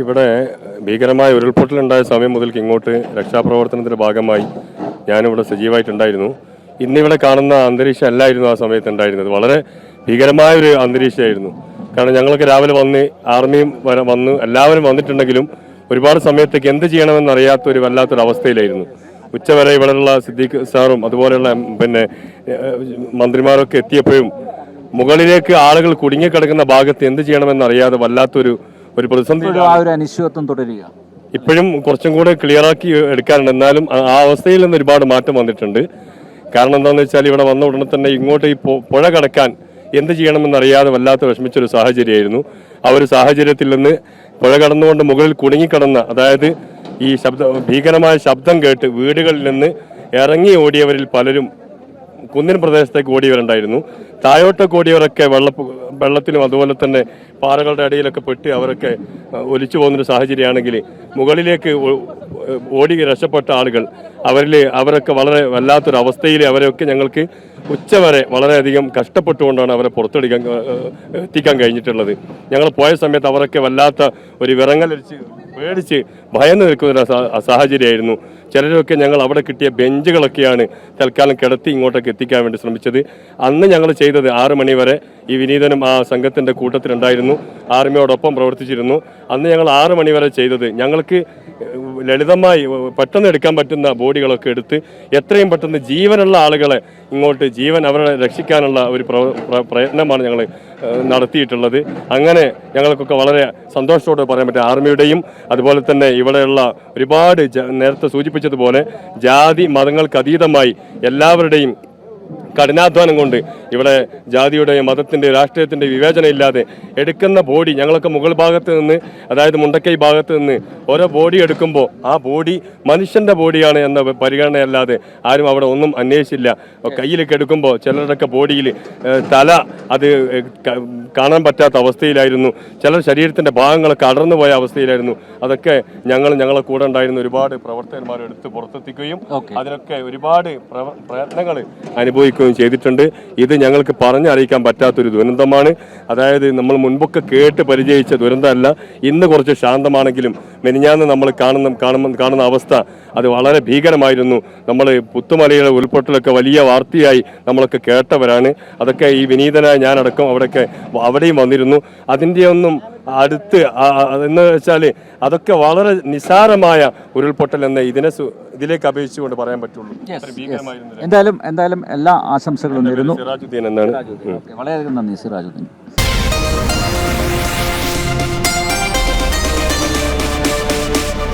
ഇവിടെ ഭീകരമായ ഉരുൾപൊട്ടലുണ്ടായ സമയം മുതൽക്ക് ഇങ്ങോട്ട് രക്ഷാപ്രവർത്തനത്തിന്റെ ഭാഗമായി ഞാനിവിടെ സജീവമായിട്ടുണ്ടായിരുന്നു. ഇന്നിവിടെ കാണുന്ന അന്തരീക്ഷം അല്ലായിരുന്നു ആ സമയത്ത് ഉണ്ടായിരുന്നത്. വളരെ ഭീകരമായ ഒരു അന്തരീക്ഷമായിരുന്നു. കാരണം ഞങ്ങളൊക്കെ രാവിലെ വന്ന് ആർമിയും വന്ന് എല്ലാവരും വന്നിട്ടുണ്ടെങ്കിലും ഒരുപാട് സമയത്തേക്ക് എന്ത് ചെയ്യണമെന്ന് അറിയാത്ത ഒരു വല്ലാത്തൊരു അവസ്ഥയിലായിരുന്നു. ഉച്ചവരെ ഇവിടെയുള്ള സിദ്ദീഖ് സാറും അതുപോലെയുള്ള പിന്നെ മന്ത്രിമാരൊക്കെ എത്തിയപ്പോഴും മുകളിലേക്ക് ആളുകൾ കുടുങ്ങിക്കിടക്കുന്ന ഭാഗത്ത് എന്ത് ചെയ്യണമെന്ന് അറിയാതെ വല്ലാത്തൊരു ഒരു പ്രതിസന്ധി ആ ഒരു അനിശ്ചിതത്വം തുടരുക. ഇപ്പോഴും കുറച്ചും കൂടെ ക്ലിയറാക്കി എടുക്കാറുണ്ട്. എന്നാലും ആ ആ അവസ്ഥയിൽ നിന്ന് ഒരുപാട് മാറ്റം വന്നിട്ടുണ്ട്. കാരണം എന്താണെന്ന് വെച്ചാൽ ഇവിടെ വന്ന ഉടനെ തന്നെ ഇങ്ങോട്ട് ഈ പുഴ കടക്കാൻ എന്ത് ചെയ്യണമെന്നറിയാതെ വല്ലാത്ത വിഷമിച്ചൊരു സാഹചര്യമായിരുന്നു. ആ ഒരു സാഹചര്യത്തിൽ നിന്ന് പുഴ കടന്നുകൊണ്ട് മുകളിൽ കുടുങ്ങിക്കിടന്ന അതായത് ഈ ശബ്ദ ഭീകരമായ ശബ്ദം കേട്ട് വീടുകളിൽ നിന്ന് ഇറങ്ങി ഓടിയവരിൽ പലരും കുന്നിൻ പ്രദേശത്തേക്ക് ഓടിയവരുണ്ടായിരുന്നു. താഴോട്ടൊക്കെ കൂടിയവരൊക്കെ വെള്ള വെള്ളത്തിലും അതുപോലെ തന്നെ പാറകളുടെ അടിയിലൊക്കെ പെട്ട് അവരൊക്കെ ഒലിച്ചു പോകുന്നൊരു സാഹചര്യമാണെങ്കിൽ മുകളിലേക്ക് ഓടി രക്ഷപ്പെട്ട ആളുകൾ അവരിൽ അവരൊക്കെ വളരെ വല്ലാത്തൊരു അവസ്ഥയിൽ അവരെയൊക്കെ ഞങ്ങൾക്ക് ഉച്ചവരെ വളരെയധികം കഷ്ടപ്പെട്ടുകൊണ്ടാണ് അവരെ പുറത്തെടുക്കാൻ എത്തിക്കാൻ കഴിഞ്ഞിട്ടുള്ളത്. ഞങ്ങൾ പോയ സമയത്ത് അവരൊക്കെ വല്ലാത്ത ഒരു വിറങ്ങലരിച്ച് പേടിച്ച് ഭയന്ന് നിൽക്കുന്ന സാഹചര്യമായിരുന്നു ചിലരൊക്കെ ഞങ്ങൾ അവിടെ കിട്ടിയ ബെഞ്ചുകളൊക്കെയാണ് തൽക്കാലം കിടത്തി ഇങ്ങോട്ടൊക്കെ എത്തിക്കാൻ വേണ്ടി ശ്രമിച്ചത്. അന്ന് ഞങ്ങൾ ചെയ്തത് ആറ് മണി വരെ ഈ വിനീതനും ആ സംഘത്തിന്റെ കൂട്ടത്തിലുണ്ടായിരുന്നു. ആർമിയോടൊപ്പം പ്രവർത്തിച്ചിരുന്നു. അന്ന് ഞങ്ങൾ ആറ് മണി വരെ ചെയ്തത്. ഞങ്ങൾക്ക് ലളിതമായി പെട്ടെന്ന് എടുക്കാൻ പറ്റുന്ന ബോഡികളൊക്കെ എടുത്ത് എത്രയും പെട്ടെന്ന് ജീവനുള്ള ആളുകളെ ഇങ്ങോട്ട് ജീവൻ അവരെ രക്ഷിക്കാനുള്ള ഒരു പ്ര- പ്ര- പ്രയത്നമാണ് ഞങ്ങൾ നടത്തിയിട്ടുള്ളത്. അങ്ങനെ ഞങ്ങൾക്കൊക്കെ വളരെ സന്തോഷത്തോടെ പറയാൻ പറ്റും. ആർമിയുടെയും അതുപോലെ തന്നെ ഇവിടെയുള്ള ഒരുപാട് നേരത്തെ സൂചിപ്പിച്ചതുപോലെ ജാതി മതങ്ങൾക്ക് അതീതമായി എല്ലാവരുടെയും കഠിനാധ്വാനം കൊണ്ട് ഇവിടെ ജാതിയുടെയും മതത്തിന്റെയും രാഷ്ട്രീയത്തിന്റെ വിവേചനം ഇല്ലാതെ എടുക്കുന്ന ബോഡി ഞങ്ങളൊക്കെ മുകൾ ഭാഗത്ത് നിന്ന് അതായത് മുണ്ടക്കൈ ഭാഗത്ത് നിന്ന് ഓരോ ബോഡി എടുക്കുമ്പോൾ ആ ബോഡി മനുഷ്യന്റെ ബോഡിയാണ് എന്ന പരിഗണനയല്ലാതെ ആരും അവിടെ ഒന്നും അന്വേഷിച്ചില്ല. കയ്യിലേക്ക് എടുക്കുമ്പോൾ ചിലരുടെയൊക്കെ ബോഡിയിൽ തല അത് കാണാൻ പറ്റാത്ത അവസ്ഥയിലായിരുന്നു. ചിലർ ശരീരത്തിന്റെ ഭാഗങ്ങളൊക്കെ അടർന്നു പോയ അവസ്ഥയിലായിരുന്നു. അതൊക്കെ ഞങ്ങൾ ഞങ്ങളെ കൂടെ ഉണ്ടായിരുന്ന ഒരുപാട് പ്രവർത്തകന്മാരെ എടുത്ത് പുറത്തെത്തിക്കുകയും അതിനൊക്കെ ഒരുപാട് പ്രയത്നങ്ങൾ അനുഭവിക്കുകയും ചെയ്തിട്ടുണ്ട്. ഇത് ഞങ്ങൾക്ക് പറഞ്ഞറിയിക്കാൻ പറ്റാത്തൊരു ദുരന്തമാണ്. അതായത് നമ്മൾ മുൻപൊക്കെ കേട്ട് പരിചയിച്ച ദുരന്തമല്ല ഇന്ന് കുറച്ച് ശാന്തമാണെങ്കിലും മെനിഞ്ഞാന്ന് നമ്മൾ കാണുന്ന കാണുന്ന കാണുന്ന അവസ്ഥ അത് വളരെ ഭീകരമായിരുന്നു. നമ്മൾ പുത്തുമലയുടെ ഉൾപ്പൊട്ടലൊക്കെ വലിയ വാർത്തയായി നമ്മളൊക്കെ കേട്ടവരാണ്. അതൊക്കെ ഈ വിനീതനായ ഞാനടക്കം അവിടെയൊക്കെ അവിടെയും വന്നിരുന്നു. അതിന്റെ ഒന്നും അടുത്ത് എന്ന് വെച്ചാൽ അതൊക്കെ വളരെ നിസാരമായ ഉരുൾപൊട്ടൽ എന്ന ഇതിനെ ഇതിലേക്ക് അപേക്ഷിച്ചുകൊണ്ട് പറയാൻ പറ്റുള്ളൂ. എന്തായാലും എന്തായാലും എല്ലാ ആശംസകളും നേരുന്നു. സിറാജുദ്ദീൻ എന്നാണ്. വളരെയധികം നന്ദി സിറാജുദ്ദീൻ